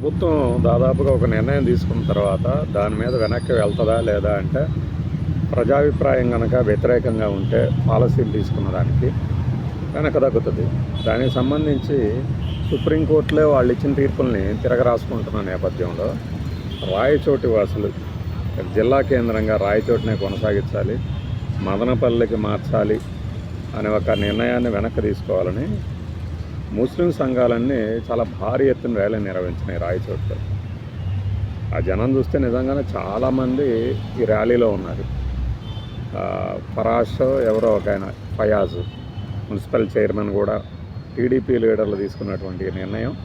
ప్రభుత్వం దాదాపుగా ఒక నిర్ణయం తీసుకున్న తర్వాత దాని మీద వెనక్కి వెళ్తుందా లేదా అంటే ప్రజాభిప్రాయం కనుక వ్యతిరేకంగా ఉంటే పాలసీలు తీసుకున్న దానికి వెనక తగ్గుతుంది. దానికి సంబంధించి సుప్రీంకోర్టులో వాళ్ళు ఇచ్చిన తీర్పుల్ని తిరగరాసుకుంటున్న నేపథ్యంలో రాయచోటి వాసులు జిల్లా కేంద్రంగా రాయచోటినే కొనసాగించాలి మదనపల్లికి మార్చాలి అనే ఒక నిర్ణయాన్ని వెనక్కి తీసుకోవాలని ముస్లిం సంఘాలన్నీ చాలా భారీ ఎత్తున ర్యాలీ నిర్వహించినాయి రాయచోట్లో. ఆ జనం చూస్తే నిజంగానే చాలామంది ఈ ర్యాలీలో ఉన్నారు. ఆ, ఫరాష్ ఎవరో ఒక ఆయన ఫయాజ్ మున్సిపల్ చైర్మన్ కూడా టీడీపీ లీడర్లు తీసుకున్నటువంటి నిర్ణయం.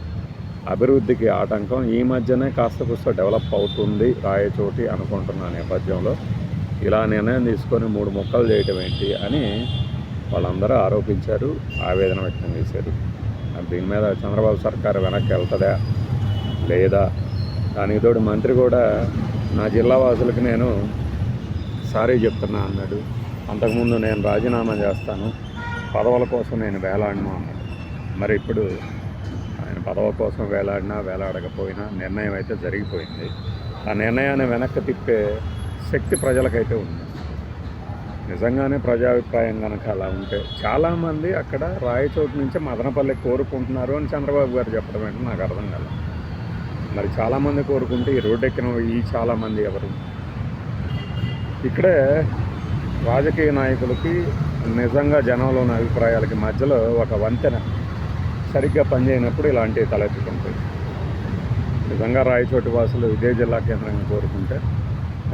అభివృద్ధికి ఆటంకం. ఈ మధ్యనే కాస్త కూస్త డెవలప్ అవుతుంది రాయచోటి అనుకుంటున్న నేపథ్యంలో. ఇలా నిర్ణయం తీసుకొని మూడు మొక్కలు చేయటం ఏంటి అని వాళ్ళందరూ ఆరోపించారు ఆవేదన వ్యక్తం చేశారు. దీని మీద చంద్రబాబు సర్కారు వెనక్కి వెళ్తుందా లేదా? దానికి తోడు మంత్రి కూడా నా జిల్లా వాసులకు నేను సారీ చెప్తున్నా అన్నాడు. అంతకుముందు నేను రాజీనామా చేస్తాను. పదవుల కోసం నేను వేలాడను అన్నాడు. మరి ఇప్పుడు ఆయన పదవ కోసం వేలాడినా వేలాడకపోయినా నిర్ణయం అయితే జరిగిపోయింది. ఆ నిర్ణయాన్ని వెనక్కి తిప్పే శక్తి ప్రజలకైతే ఉంది. నిజంగానే ప్రజాభిప్రాయం కనుక అలా ఉంటే చాలామంది అక్కడ రాయచోటు నుంచి మదనపల్లి కోరుకుంటున్నారు అని చంద్రబాబు గారు చెప్పడం అంటే నాకు అర్థం కాదు మరి చాలామంది కోరుకుంటే ఈ రోడ్డు ఎక్కిన ఈ చాలామంది ఎవరు? ఇక్కడే రాజకీయ నాయకులకి నిజంగా జనంలోని అభిప్రాయాలకి మధ్యలో ఒక వంతెన సరిగ్గా పనిచేయనప్పుడు ఇలాంటివి తలెత్తుకుంటాయి. నిజంగా రాయచోటి వాసులు ఇదే జిల్లా కేంద్రంగా కోరుకుంటే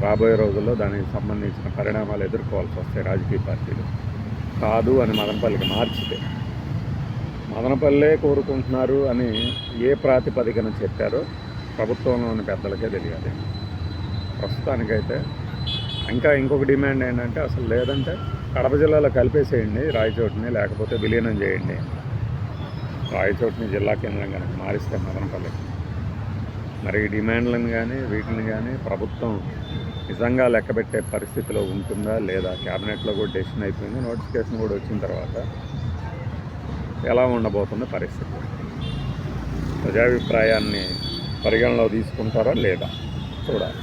రాబోయే రోజుల్లో దానికి సంబంధించిన పరిణామాలు ఎదుర్కోవాల్సి వస్తాయి రాజకీయ పార్టీలు కాదు అని మదనపల్లికి మార్చితే. మదనపల్లే కోరుకుంటున్నారు అని ఏ ప్రాతిపదికన చెప్పారో ప్రభుత్వంలోని పెద్దలకే తెలియాలి. ప్రస్తుతానికైతే ఇంకా ఇంకొక డిమాండ్ ఏంటంటే అసలు లేదంటే కడప జిల్లాలో కలిపేసేయండి రాయచోటిని లేకపోతే విలీనం చేయండి. రాయచోటిని జిల్లా కేంద్రం కనుక మారిస్తే మదనపల్లి. మరి ఈ డిమాండ్లను కానీ వీటిని కానీ ప్రభుత్వం నిజంగా లెక్కబెట్టే పరిస్థితిలో ఉంటుందా లేదా? క్యాబినెట్లో కూడా డెసిషన్ అయిపోయింది. నోటిఫికేషన్ కూడా వచ్చిన తర్వాత ఎలా ఉండబోతుంది పరిస్థితి? ప్రజాభిప్రాయాన్ని పరిగణలో తీసుకుంటారా లేదా? చూడాలి.